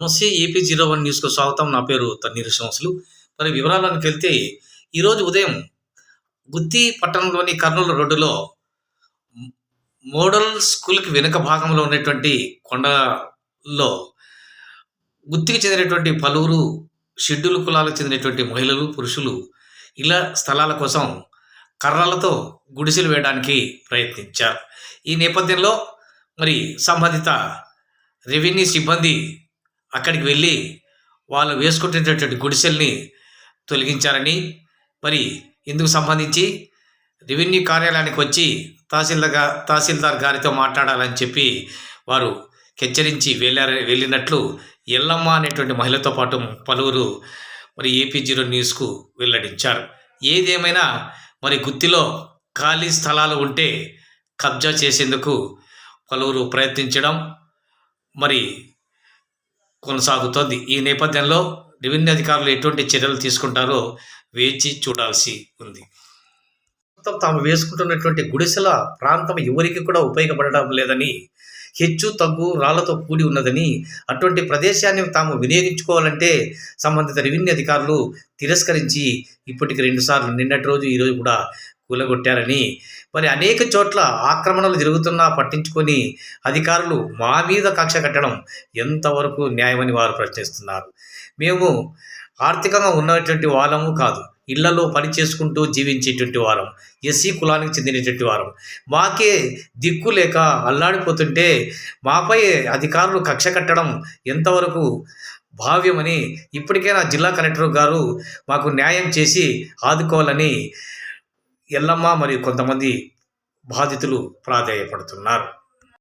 నమస్తే AP zero one న్యూస్కు స్వాగతం. నా పేరు తన్నీరు శ్రీనివాసులు. మరి వివరాలకు వెళ్తే ఈరోజు ఉదయం గుత్తి పట్టణంలోని కర్నూలు రోడ్డులో మోడల్ స్కూల్కి వెనుక భాగంలో ఉన్నటువంటి కొండలో గుత్తికి చెందినటువంటి పలువురు షెడ్యూల్ కులాలకు చెందినటువంటి మహిళలు పురుషులు ఇలా స్థలాల కోసం కర్రలతో గుడిసెలు వేయడానికి ప్రయత్నించారు. ఈ నేపథ్యంలో మరి సంబంధిత రెవెన్యూ సిబ్బంది అక్కడికి వెళ్ళి వాళ్ళు వేసుకుంటున్నటువంటి గుడిసెల్ని తొలగించారని మరి ఇందుకు సంబంధించి రెవెన్యూ కార్యాలయానికి వచ్చి తహసీల్దార్ తహసీల్దార్ గారితో మాట్లాడాలని చెప్పి వారు హెచ్చరించి వెళ్ళారు వెళ్ళినట్లు ఎల్లమ్మ అనేటువంటి మహిళతో పాటు పలువురు మరి ఏపీ జీరో న్యూస్కు వెల్లడించారు. ఏదేమైనా మరి గుత్తిలో ఖాళీ స్థలాలు ఉంటే కబ్జా చేసేందుకు పలువురు ప్రయత్నించడం మరి కొనసాగుతోంది. ఈ నేపథ్యంలో రెవెన్యూ అధికారులు ఎటువంటి చర్యలు తీసుకుంటారో వేచి చూడాల్సి ఉంది. మొత్తం తాము వేసుకుంటున్నటువంటి గుడిసెల ప్రాంతం ఎవరికి కూడా ఉపయోగపడడం లేదని హెచ్చు తగ్గు రాళ్ళతో కూడి ఉన్నదని అటువంటి ప్రదేశాన్ని తాము వినియోగించుకోవాలంటే సంబంధిత రెవెన్యూ అధికారులు తిరస్కరించి ఇప్పటికి రెండుసార్లు నిన్నటి రోజు ఈరోజు కూడా కూలగొట్టారని. మరి అనేక చోట్ల ఆక్రమణలు జరుగుతున్నా పట్టించుకొని అధికారులు మా మీద కక్ష కట్టడం ఎంతవరకు న్యాయమని వారు ప్రశ్నిస్తున్నారు. మేము ఆర్థికంగా ఉన్నటువంటి వాళ్ళము కాదు ఇళ్ళలో పని చేసుకుంటూ జీవించేటువంటి వారం ఎస్సీ కులానికి చెందినటువంటి వారం మాకే దిక్కు లేక అల్లాడిపోతుంటే మాపై అధికారులు కక్ష కట్టడం ఎంతవరకు భావ్యమని ఇప్పటికైనా జిల్లా కలెక్టర్ గారు మాకు న్యాయం చేసి ఆదుకోవాలని ఎల్లమ్మ మరియు కొంతమంది బాధితులు ప్రాధేయపడుతున్నారు.